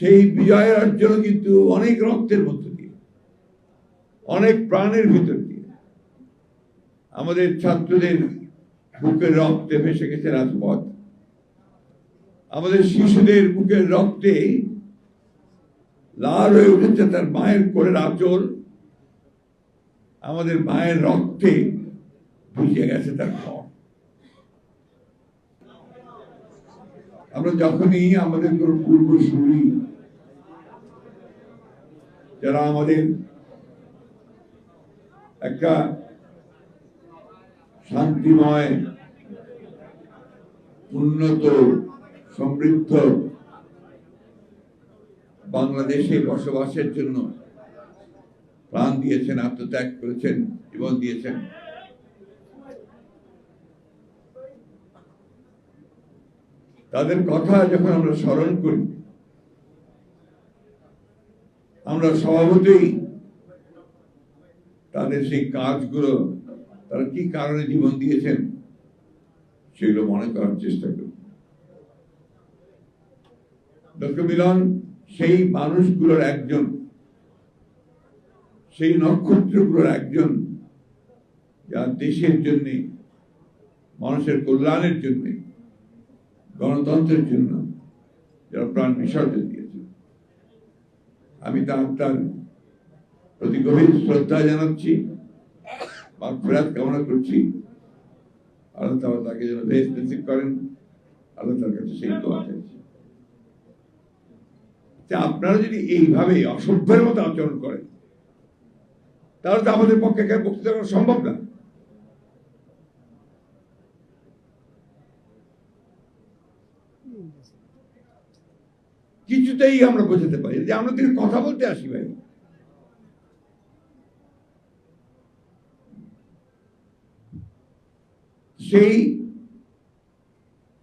সেই বিজয়ের অর্জন কিন্তু অনেক রক্তের মধ্য দিয়ে, অনেক প্রাণের ভিতর দিয়ে আমাদের ছাত্রদের বুকের রক্তে ভেসে গেছে রাজপথ। আমাদের শিশুদের বুকের রক্তে লাল হয়ে উঠেছে তার মায়ের কোলের আঁচল। আমাদের মায়ের রক্তে ভিজে গেছে তার ঘর। আমরা যখনই আমাদের কোনো পূর্বসূরি যারা আমাদের একটা শান্তিময়, উন্নত, সমৃদ্ধ বাংলাদেশে বসবাসের জন্য প্রাণ দিয়েছেন, আত্মত্যাগ করেছেন, জীবন দিয়েছেন। তাদের কথা যখন আমরা স্মরণ করি, আমরা স্বভাবতই তাদের সেই কাজগুলো, তারা কি কারণে জীবন দিয়েছেন সেগুলো মনে করার চেষ্টা করি। ডক্টর মিলন, সেই মানুষগুলোর একজন, সেই নক্ষত্রগুলোর একজন যা দেশের জন্যে, মানুষের কল্যাণের জন্যে গণতন্ত্রের জন্য যারা প্রাণ বিসর্জন দিয়েছে। আমি তার তার প্রতি গভীর শ্রদ্ধা জানাচ্ছি বা ফেরাত কামনা করছি। আল্লাহ তাআলা তাকে যেন বেশ নসিব করেন, আল্লাহ তার কাছে সেই দোয়া চাইছি। আপনারা যদি এইভাবে অসভ্যের মতো আচরণ করেন, তাহলে তো আমাদের পক্ষে বক্তৃতা করা সম্ভব না। কিছুতেই আমরা বোঝাতে পারি যে আমরা তিনি কথা বলতে আসি ভাই। সেই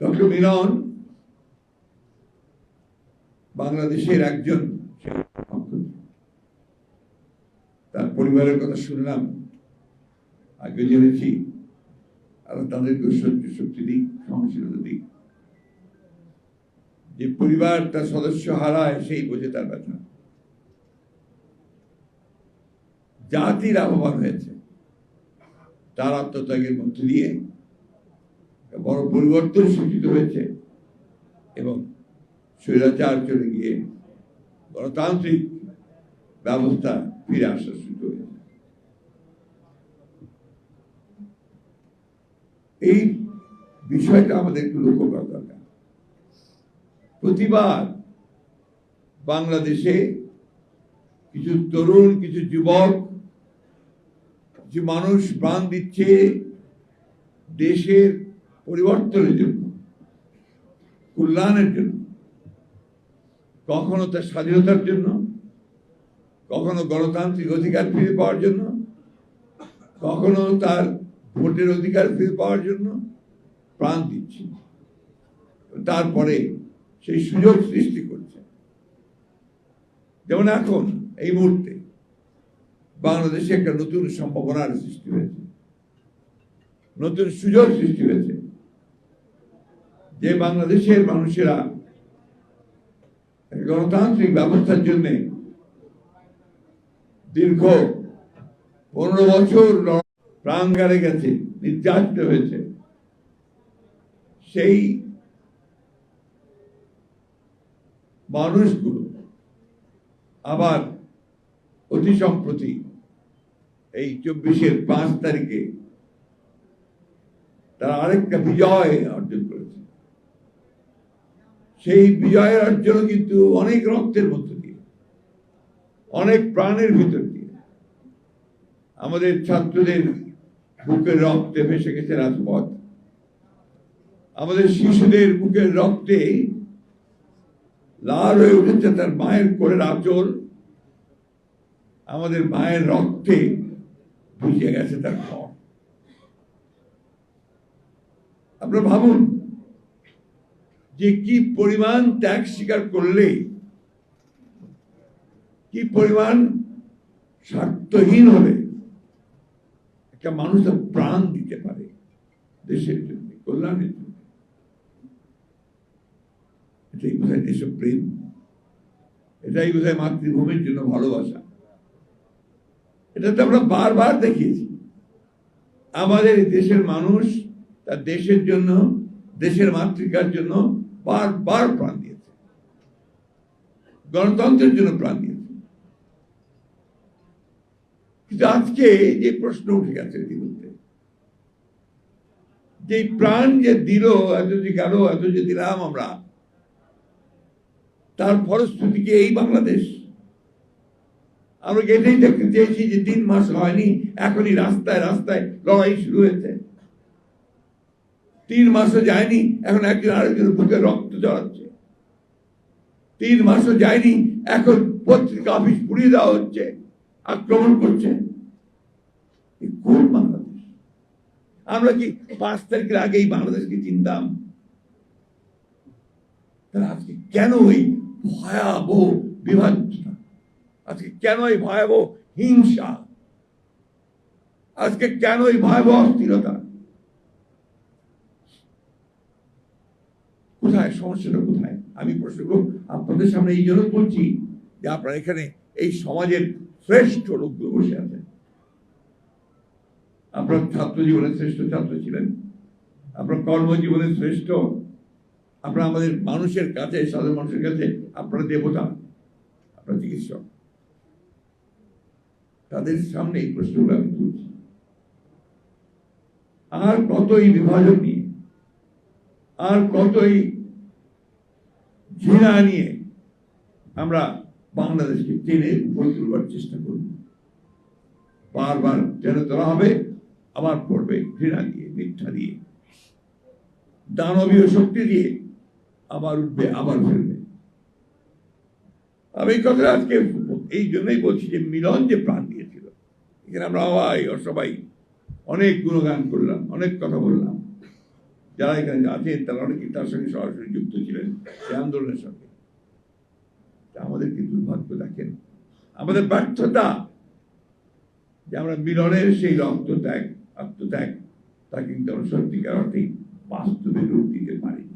ডক্টর মিলন বাংলাদেশের একজন তার পরিবারের কথা শুনলাম। আগে জেনেছি। আর তাদেরকে সহ্য শক্তি দিক, সহনশীলতা দিক। যে পরিবার তার সদস্য হারায় সেই বোঝে তার ব্যথা জাতি লাভবান হয়েছে। তার আত্মত্যাগের মধ্য দিয়ে বড় পরিবর্তন সূচিত হয়েছে এবং স্বৈরাচার চলে গিয়ে গণতান্ত্রিক ব্যবস্থা ফিরে আসার সুযোগ হয়েছে। এই বিষয়টা আমাদের একটু লক্ষ্য করা দরকার। প্রতিবার বাংলাদেশে কিছু তরুণ, কিছু যুবক যে মানুষ প্রাণ দিচ্ছে দেশের পরিবর্তনের জন্য, কল্যাণের জন্য, কখনো তার স্বাধীনতার জন্য, কখনো গণতান্ত্রিক অধিকার ফিরে পাওয়ার জন্য, কখনো তার ভোটের অধিকার ফিরে পাওয়ার জন্য প্রাণ দিচ্ছে। তারপরে সেই সুযোগ সৃষ্টি করছে। যেমন এখন, এই মুহূর্তে বাংলাদেশে একটা নতুন সম্ভাবনার সৃষ্টি হয়েছে। নতুন সুযোগ সৃষ্টি হয়েছে যে বাংলাদেশের মানুষেরা গণতান্ত্রিক ব্যবস্থার জন্য দীর্ঘ পনেরো বছর প্রাণগারে গেছে, নির্যাতিত হয়েছে। সেই মানুষগুলো আবার অতি সম্প্রতি এই চব্বিশের পাঁচ তারিখে তারা আরেকটা বিজয় অর্জন করেছে। সেই বিজয়ের অর্জন কিন্তু অনেক রক্তের মধ্য দিয়ে, অনেক প্রাণের ভিতর দিয়ে। আমাদের ছাত্রদের বুকের রক্তে ভেসে গেছে রাজপথ। আমাদের শিশুদের বুকের রক্তে লাল হয়ে উঠেছে তার মায়ের কোলের আঁচল। আমাদের মায়ের রক্তে ভিজে গেছে তার ঘর। আপনারা ভাবুন যে কি পরিমাণ ত্যাগ স্বীকার করলে, কি পরিমাণ স্বার্থহীন হলে একটা মানুষ প্রাণ দিতে পারে দেশের জন্য, কল্যাণের জন্য এটাই বোধহয় দেশপ্রেম এটাই বোধহয় মাতৃভূমির জন্য ভালোবাসা। এটা তো আমরা বারবার দেখিয়েছি। আমাদের দেশের মানুষ তার দেশের জন্য, দেশের মাতৃকার জন্য বারবার প্রাণ দিয়েছে। গণতন্ত্রের জন্য প্রাণ দিয়েছে। কিন্তু আজকে যে প্রশ্ন উঠে গেছে ইতিমধ্যে, যে প্রাণ যে দিল, এত যে গেল, এত যে দিলাম আমরা তার ফলশ্রুতি কি এই বাংলাদেশ। আমরা এটাই দেখতে চেয়েছি যে তিন মাস হয়নি, এখনই রাস্তায় রাস্তায় লড়াই শুরু হয়েছে। তিন মাসও যায়নি, এখন একজন আরেকজনের বুকে রক্ত জড়াচ্ছে তিন মাসও যায়নি, এখন পত্রিকা অফিস পুড়িয়ে দেওয়া হচ্ছে, আক্রমণ করছে। বাংলাদেশ? আমরা কি পাঁচ তারিখের আগেই বাংলাদেশকে চিনতাম? আজকে কেন ওই ভয়াবহ বিভাজ্যতা আজকে কেন এই ভয়াবহ হিংসা? আজকে কেন এই ভয়াবহ অস্থিরতা? কোথায়? সমস্যাটা কোথায়? আমি প্রশ্ন করব, আপনাদের সামনে এই জন্য বলছি যে আপনারা এখানে এই সমাজের শ্রেষ্ঠ লোকগুলো বসে আছেন। আপনার ছাত্র জীবনের শ্রেষ্ঠ ছাত্র ছিলেন। আপনার কর্মজীবনের শ্রেষ্ঠ আপনারা আমাদের মানুষের কাছে, সাধারণ মানুষের কাছে আপনারা দেবতা আপনার চিকিৎসক। তাদের সামনে এই প্রশ্নগুলো আমি তুলছি। আর কত এই বিভাজন নিয়ে, আর কতই ঘৃণা নিয়ে আমরা বাংলাদেশকে টেনে উপরে তুলবার চেষ্টা করব। বারবার টেনে তোলা হবে, আবার পড়বে ঘৃণা দিয়ে মিথ্যা দিয়ে দানবীয় শক্তি দিয়ে আবার উঠবে, আবার ফেলবে। আমি কথা আজকে এই জন্যই বলছি যে মিলন যে প্রাণ দিয়েছিল, এখানে আমরা সবাই সবাই অনেক গুণগান করলাম, অনেক কথা বললাম। যারা এখানে আছেন, তারা অনেকেই তার সঙ্গে সরাসরি যুক্ত ছিলেন সেই আন্দোলনের সঙ্গে। তা আমাদের কি দুর্ভাগ্য দেখেন? আমাদের ব্যর্থতা যে আমরা মিলনের সেই রক্ত ত্যাগ আত্মত্যাগ তা কিন্তু আমরা সত্যিকার অর্থেই বাস্তবে রূপ দিতে পারিনি।